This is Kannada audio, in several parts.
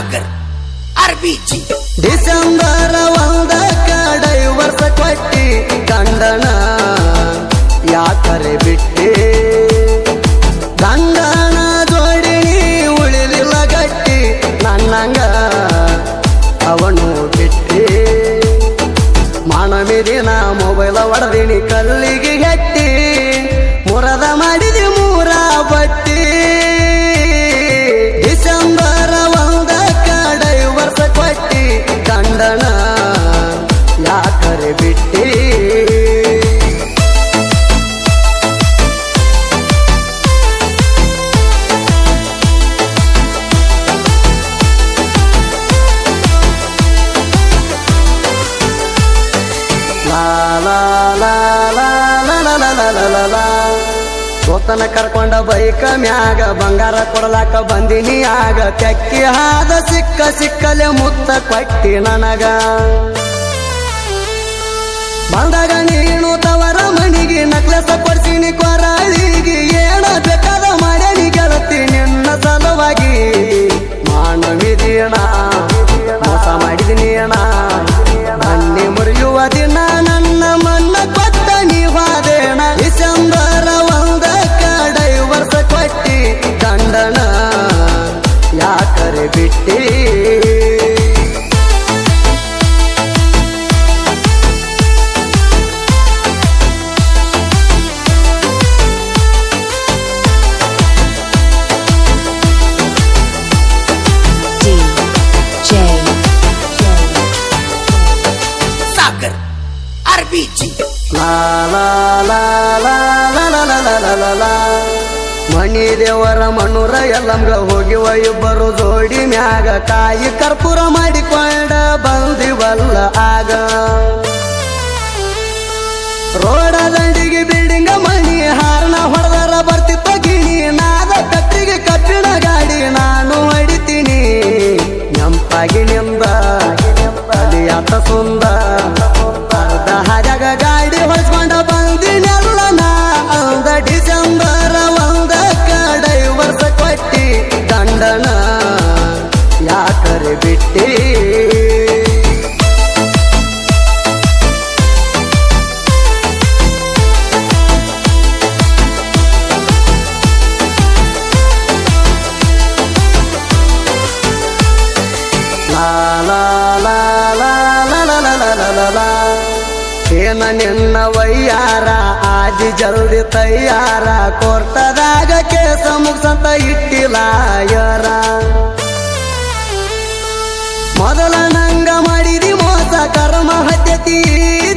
ಸಾಗರ್ ಜಿ ಡಿಸೆಂಬರ್ ಒಂದ ಕಡೈ ವರ್ಷ ಕೊಟ್ಟಿ ಗಂಡನ ಯಾಕರೆ ಬಿಟ್ಟಿ. ಗಂಡನ ಜೋಡಿ ನೀ ಉಳಿಲಿಲ್ಲ ಗಟ್ಟಿ, ನನ್ನಂಗ ಅವನು ಬಿಟ್ಟಿ. ಮಾನವಿದಿನ ಮೊಬೈಲ್ ಒಡದಿನಿ ಕಲ್ಲಿಗೆ ಸೋತನ ಕರ್ಕೊಂಡ ಬೈಕ ಮ್ಯಾಗ ಬಂಗಾರ ಕೊಡಲಾಕ ಬಂದಿನಿ ಆಗ ತೆಕ್ಕಿ ಹಾದ ಸಿಕ್ಕ ಸಿಕ್ಕಲೆ ಮುತ್ತ ಕೊಟ್ಟಿ ನನಗ. ಬಂದಾಗ ನೀನು ತವರ ಮನಿಗೆ ನಕ್ಲೆಸ ಮಣಿ ದೇವರ ಮಣ್ಣೂರ ಎಲ್ಲಂಗ ಹೋಗಿವ ಇಬ್ಬರು ಜೋಡಿ ಮ್ಯಾಗ ಕಾಯಿ ಕರ್ಪೂರ ಮಾಡಿಕೊಂಡ ಬಂದಿವಲ್ಲ ಆಗ. ರೋಡ ದಂಡಿಗೆ ಬಿಲ್ಡಿಂಗ ಮಣಿ ಹಾರನ ಹೊಡೆದರ ಬರ್ತಿತ್ತ ಗಿಣಿ, ನಾದ ಕತ್ತಿಗೆ ಕಬ್ಬಿಣ ಗಾಡಿ ನಾನು ಹೊಡಿತೀನಿ ನೆಂಪಾಗಿ ನಿಂದ ಸುಂದ ಏನ ನಿನ್ನ ವಯ್ಯಾರ ಆಜಿ ಜಲ್ದಿ ತಯ್ಯಾರ ಕೋರ್ತದಾಗ ಕೇಸ ಮುಗ್ಸಂತ ಯಾರ? ಮೊದಲ ನಂಗ ಮಾಡಿದಿ ಮೋಸ, ಕರ್ಮ ಹತ್ಯತಿ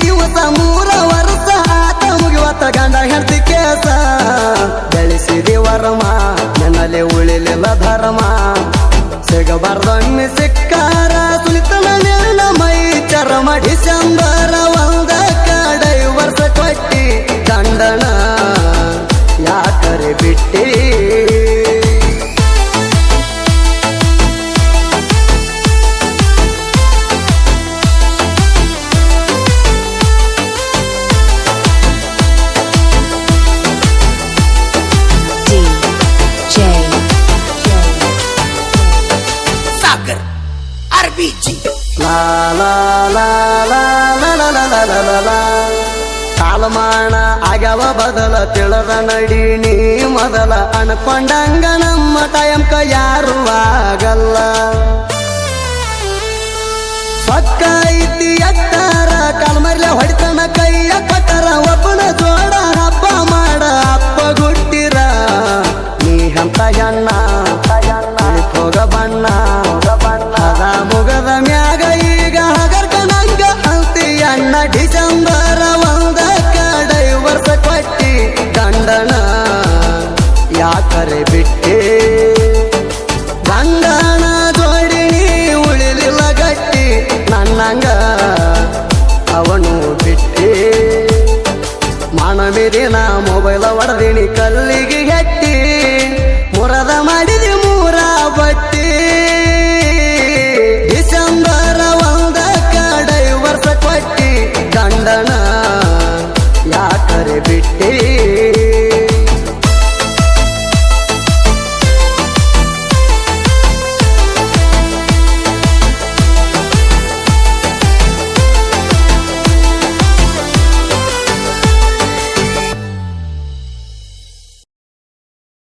ದಿವಸ, ಮೂರ ವರ್ಷ ಆತ ಮುಗಿವತ್ತ ಗಂಡ ಹೆಂಡತಿ ಕೇಸ. ಬೆಳೆಸಿದಿ ವರ್ಮ, ನನ್ನಲ್ಲಿ ಉಳಿಲಿಲ್ಲ ಧರ್ಮ. ಸಿಗಬಾರ್ದೊಮ್ಮೆ ಸಿಕ್ಕಾರ ಗಂಡನ ಯಾಕರೆ ಬಿಟ್ಟಿ DJ ಸಾಗರ್ ಆರ್ಬಿಜಿ ಲಾ ಲಾ ಲಾ ಲಾ ಲಾ ಲಾ ಲಾ ಲಾ ಲಾ ಲಾ ಲಾ. ಕಾಲಮಾನ ಆಗ್ಯಾವ ಬದಲ ತಿಳದ ನಡಿ ನೀ ಮೊದಲ ಅನ್ಕೊಂಡಂಗ ನಮ್ಮ ಟೈಮ್ಕ ಯಾರು ಆಗಲ್ಲ. ಪಕ್ಕ ಯಾಕರೆ ಬಿಟ್ಟೆ ಗಂಡನ ಜೋಡಿ ನೀ ಉಳಿಲಿಲ್ಲ ಗಟ್ಟಿ, ನನ್ನಂಗ ಅವನು ಬಿಟ್ಟಿ. ನಾ ಮೊಬೈಲ ಹೊಡೆದಿನಿ ಕಲ್ಲಿಗೆ ಗಟ್ಟಿ ಮುರದ ಮಾಡಿದಿ ಮೂರ ಬಟ್ಟಿ. ಡಿಸೆಂಬರ್ ಒಂದಕ್ಕ ಡೈವರ್ಸ ಕೊಟ್ಟಿ, ಗಂಡನ ಯಾಕರೆ ಬಿಟ್ಟಿ?